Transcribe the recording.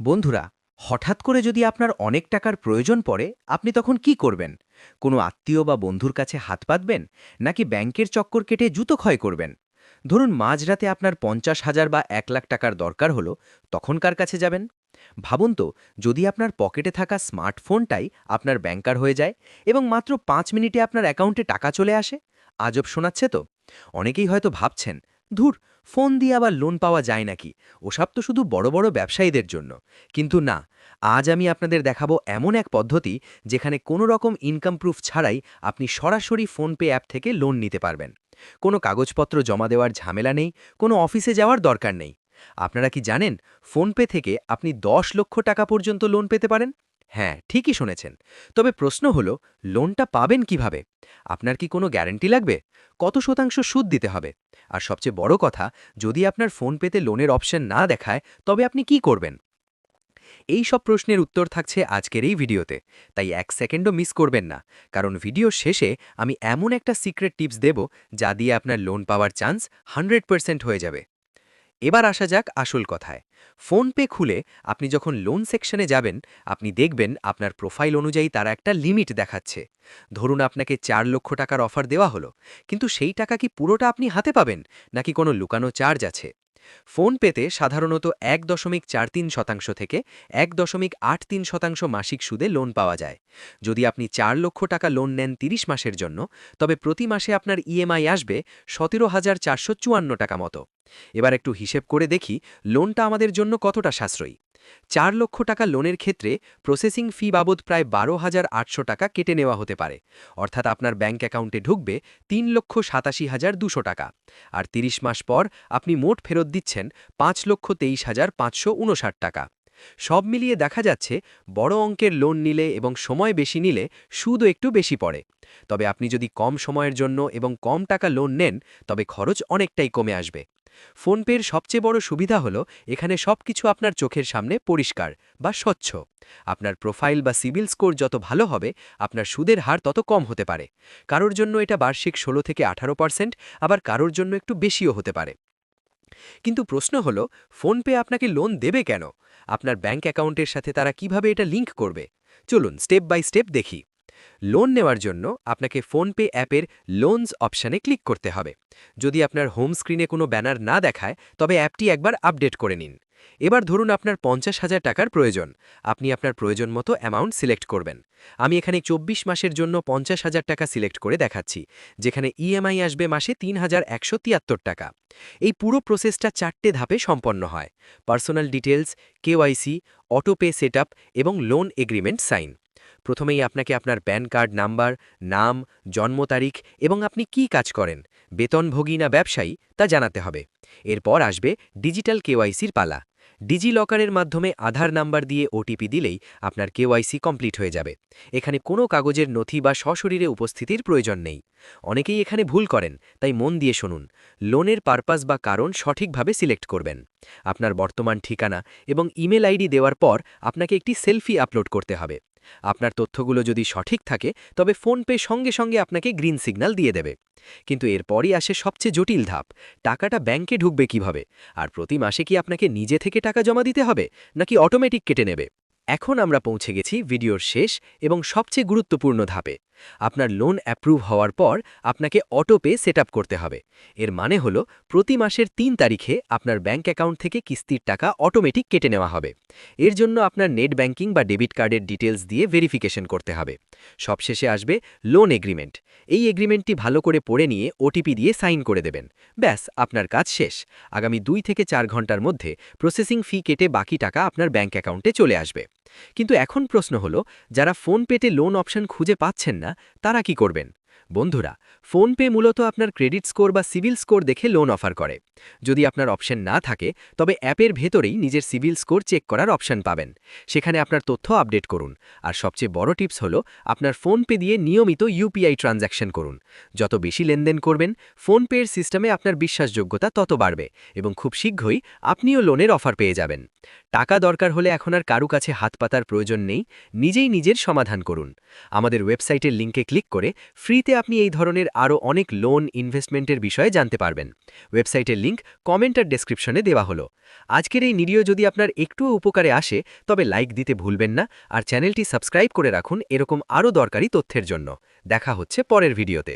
বন্ধুরা, হঠাৎ করে যদি আপনার অনেক টাকার প্রয়োজন পড়ে, আপনি তখন কি করবেন? কোনো আত্মীয় বা বন্ধুর কাছে হাত পাতবেন, নাকি ব্যাংকের চক্কর কেটে জুতো ক্ষয় করবেন? ধরুন মাঝরাতে আপনার পঞ্চাশ হাজার বা এক লাখ টাকার দরকার হলো, তখন কার কাছে যাবেন? ভাবুন তো, যদি আপনার পকেটে থাকা স্মার্টফোনটাই আপনার ব্যাংকার হয়ে যায়, এবং মাত্র পাঁচ মিনিটে আপনার অ্যাকাউন্টে টাকা চলে আসে, আজব শোনাচ্ছে তো। অনেকেই হয়তো ভাবছেন ধুর, ফোন দিয়ে আবার লোন পাওয়া যায় নাকি? ওসব তো শুধু বড় বড় ব্যবসায়ীদের জন্য। কিন্তু না, আজ আমি আপনাদের দেখাবো এমন এক পদ্ধতি যেখানে কোনো রকম ইনকাম প্রুফ ছাড়াই আপনি সরাসরি ফোনপে অ্যাপ থেকে লোন নিতে পারবেন। কোনো কাগজপত্র জমা দেওয়ার ঝামেলা নেই, কোনো অফিসে যাওয়ার দরকার নেই। আপনারা কি জানেন ফোনপে থেকে আপনি দশ লক্ষ টাকা পর্যন্ত লোন পেতে পারেন? হ্যাঁ ঠিকই শুনেছেন। তবে প্রশ্ন হলো লোনটা পাবেন কীভাবে? আপনার কি কোনো গ্যারান্টি লাগবে? কত শতাংশ সুদ দিতে হবে? আর সবচেয়ে বড় কথা, যদি আপনার ফোন পেতে লোনের অপশন না দেখায়, তবে আপনি কি করবেন? এই সব প্রশ্নের উত্তর থাকছে আজকের এই ভিডিওতে। তাই এক সেকেন্ডও মিস করবেন না। কারণ ভিডিও শেষে আমি এমন একটা সিক্রেট টিপস দেব, যা দিয়ে আপনার লোন পাওয়ার চান্স হান্ড্রেড হয়ে যাবে। এবার আসা যাক আসল কথায়। ফোনপে খুলে আপনি যখন লোন সেকশনে যাবেন, আপনি দেখবেন আপনার প্রোফাইল অনুযায়ী তারা একটা লিমিট দেখাচ্ছে। ধরুন আপনাকে চার লক্ষ টাকার অফার দেওয়া হলো, কিন্তু সেই টাকা কি পুরোটা আপনি হাতে পাবেন, নাকি কোনো লুকানো চার্জ আছে? ফোন পেতে সাধারণত এক দশমিক চার তিন শতাংশ থেকে এক দশমিক আট তিন শতাংশ মাসিক সুদে লোন পাওয়া যায়। যদি আপনি চার লক্ষ টাকা লোন নেন ৩০ মাসের জন্য, তবে প্রতি মাসে আপনার ইএমআই আসবে সতেরো হাজার চারশো চুয়ান্ন টাকা মতো। এবার একটু হিসেব করে দেখি লোনটা আমাদের জন্য কতটা সাশ্রয়ী। চার লক্ষ টাকা লোনের ক্ষেত্রে প্রসেসিং ফি বাবদ প্রায় বারো হাজার আটশো টাকা কেটে নেওয়া হতে পারে। অর্থাৎ আপনার ব্যাঙ্ক অ্যাকাউন্টে ঢুকবে তিন লক্ষ সাতাশি হাজার দুশো টাকা। আর ৩০ মাস পর আপনি মোট ফেরত দিচ্ছেন পাঁচ লক্ষ তেইশ হাজার পাঁচশো টাকা। সব মিলিয়ে দেখা যাচ্ছে বড় অঙ্কের লোন নিলে এবং সময় বেশি নিলে সুদও একটু বেশি পড়ে। তবে আপনি যদি কম সময়ের জন্য এবং কম টাকা লোন নেন, তবে খরচ অনেকটাই কমে আসবে। ফোনপের সবচেয়ে বড় সুবিধা হলো এখানে সবকিছু আপনার চোখের সামনে পরিষ্কার বা স্বচ্ছ। আপনার প্রোফাইল বা সিভিল স্কোর যত ভালো হবে, আপনার সুদের হার তত কম হতে পারে। কারোর জন্য এটা বার্ষিক ষোলো থেকে আঠারো পার্সেন্ট, আবার কারোর জন্য একটু বেশিও হতে পারে। কিন্তু প্রশ্ন হলো, ফোনপে আপনাকে লোন দেবে কেন? আপনার ব্যাঙ্ক অ্যাকাউন্টের সাথে তারা কীভাবে এটা লিঙ্ক করবে? চলুন, স্টেপ বাই স্টেপ দেখি। লোন নেওয়ার জন্য আপনাকে ফোনপে অ্যাপের লোনস অপশানে ক্লিক করতে হবে। যদি আপনার হোম স্ক্রিনে কোনো ব্যানার না দেখায়, তবে অ্যাপটি একবার আপডেট করে নিন। এবার ধরুন আপনার পঞ্চাশ হাজার টাকার প্রয়োজন। আপনি আপনার প্রয়োজন মতো অ্যামাউন্ট সিলেক্ট করবেন। আমি এখানে চব্বিশ মাসের জন্য পঞ্চাশ হাজার টাকা সিলেক্ট করে দেখাচ্ছি, যেখানে ইএমআই আসবে মাসে তিন হাজার একশো তিয়াত্তর টাকা। এই পুরো প্রসেসটা চারটে ধাপে সম্পন্ন হয়। Personal details KYC autopay set এবং লোন এগ্রিমেন্ট সাইন প্রথমেই আপনাকে আপনার প্যান কার্ড নাম্বার, নাম, জন্ম তারিখ এবং আপনি কি কাজ করেন, বেতনভোগী না ব্যবসায়ী, তা জানাতে হবে। এরপর আসবে ডিজিটাল কেওয়াইসির পালা। ডিজি লকারের মাধ্যমে আধার নাম্বার দিয়ে ওটিপি দিলেই আপনার কেওয়াইসি কমপ্লিট হয়ে যাবে। এখানে কোনো কাগজের নথি বা সশরীরে উপস্থিতির প্রয়োজন নেই। অনেকেই এখানে ভুল করেন, তাই মন দিয়ে শুনুন। লোনের পারপাস বা কারণ সঠিকভাবে সিলেক্ট করবেন। আপনার বর্তমান ঠিকানা এবং ইমেল আইডি দেওয়ার পর আপনাকে একটি সেলফি আপলোড করতে হবে। আপনার তথ্যগুলো যদি সঠিক থাকে, তবে ফোনপে সঙ্গে সঙ্গে আপনাকে গ্রিন সিগন্যাল দিয়ে দেবে। কিন্তু এরপরই আসে সবচেয়ে জটিল ধাপ, টাকাটা ব্যাংকে ঢুকবে কীভাবে? আর প্রতি মাসে কি আপনাকে নিজে থেকে টাকা জমা দিতে হবে, নাকি অটোমেটিক কেটে নেবে? এখন আমরা পৌঁছে গেছি ভিডিওর শেষ এবং সবচেয়ে গুরুত্বপূর্ণ ধাপে। আপনার লোন অ্যাপ্রুভ হওয়ার পর আপনাকে অটোপে সেট করতে হবে। এর মানে হলো প্রতি মাসের তিন তারিখে আপনার ব্যাঙ্ক অ্যাকাউন্ট থেকে কিস্তির টাকা অটোমেটিক কেটে নেওয়া হবে। এর জন্য আপনার নেট ব্যাঙ্কিং বা ডেবিট কার্ডের ডিটেলস দিয়ে ভেরিফিকেশন করতে হবে। সবশেষে আসবে লোন এগ্রিমেন্ট এই এগ্রিমেন্টটি ভালো করে পড়ে নিয়ে ওটিপি দিয়ে সাইন করে দেবেন। ব্যাস, আপনার কাজ শেষ। আগামী দুই থেকে চার ঘণ্টার মধ্যে প্রসেসিং ফি কেটে বাকি টাকা আপনার ব্যাঙ্ক অ্যাকাউন্টে চলে আসবে। কিন্তু এখন প্রশ্ন হলো, যারা ফোন পেতে লোন অপশন খুঁজে পাচ্ছেন না, তারা কি করবেন? বন্ধুরা, ফোনপে মূলত আপনার ক্রেডিট স্কোর বা সিভিল স্কোর দেখে লোন অফার করে। যদি আপনার অপশন না থাকে, তবে অ্যাপের ভেতরেই নিজের সিভিল স্কোর চেক করার অপশন পাবেন। সেখানে আপনার তথ্য আপডেট করুন। আর সবচেয়ে বড় টিপস হলো, আপনার ফোনপে দিয়ে নিয়মিত ইউপিআই ট্রানজ্যাকশন করুন। যত বেশি লেনদেন করবেন, ফোনপের সিস্টেমে আপনার বিশ্বাসযোগ্যতা তত বাড়বে এবং খুব শীঘ্রই আপনিও লোনের অফার পেয়ে যাবেন। টাকা দরকার হলে এখন আর কারু কাছে হাত পাতার প্রয়োজন নেই, নিজেই নিজের সমাধান করুন। আমাদের ওয়েবসাইটের লিঙ্কে ক্লিক করে ফ্রিতে আপনি এই ধরনের আরও অনেক লোন ইনভেস্টমেন্টের বিষয়ে জানতে পারবেন। ওয়েবসাইটের লিঙ্ক কমেন্ট আর ডেসক্রিপশনে দেওয়া হলো। আজকের এই নিডিও যদি আপনার একটুও উপকারে আসে, তবে লাইক দিতে ভুলবেন না আর চ্যানেলটি সাবস্ক্রাইব করে রাখুন, এরকম আরও দরকারি তথ্যের জন্য। দেখা হচ্ছে পরের ভিডিওতে